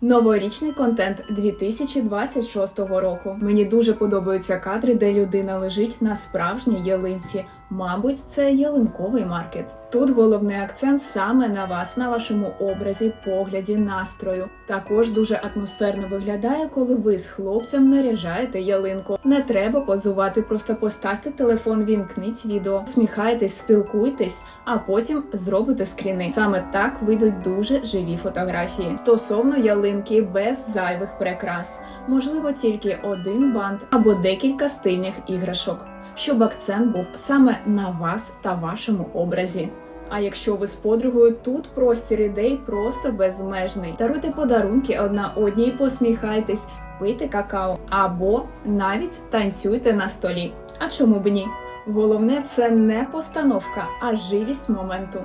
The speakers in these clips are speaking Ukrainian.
Новорічний контент 2026 року. Мені дуже подобаються кадри, де людина лежить на справжній ялинці. Мабуть, це ялинковий маркет. Тут головний акцент саме на вас, на вашому образі, погляді, настрою. Також дуже атмосферно виглядає, коли ви з хлопцем наряжаєте ялинку. Не треба позувати, просто поставте телефон, вімкніть відео, сміхайтесь, спілкуйтесь, а потім зробите скріни. Саме так вийдуть дуже живі фотографії. Стосовно ялинки без зайвих прикрас, можливо, тільки один бант або декілька стильних іграшок, щоб акцент був саме на вас та вашому образі. А якщо ви з подругою, тут простір ідей просто безмежний. Даруйте подарунки одна одній, посміхайтесь, пийте какао або навіть танцюйте на столі. А чому б ні? Головне це не постановка, а живість моменту.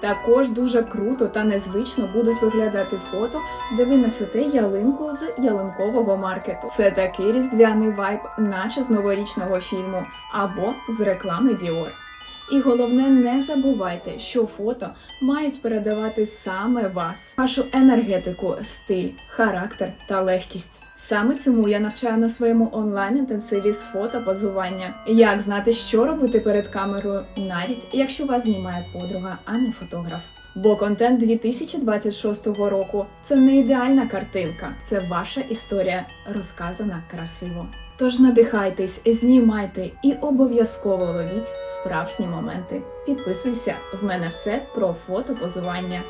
Також дуже круто та незвично будуть виглядати фото, де ви несете ялинку з ялинкового маркету. Це такий різдвяний вайб, наче з новорічного фільму або з реклами Dior. І головне, не забувайте, що фото мають передавати саме вас, вашу енергетику, стиль, характер та легкість. Саме цьому я навчаю на своєму онлайн-інтенсиві з фотопозування. Як знати, що робити перед камерою, навіть якщо вас знімає подруга, а не фотограф. Бо контент 2026 року це не ідеальна картинка, це ваша історія, розказана красиво. Тож надихайтесь, знімайте і обов'язково ловіть справжні моменти. Підписуйся, в мене все про фотопозування.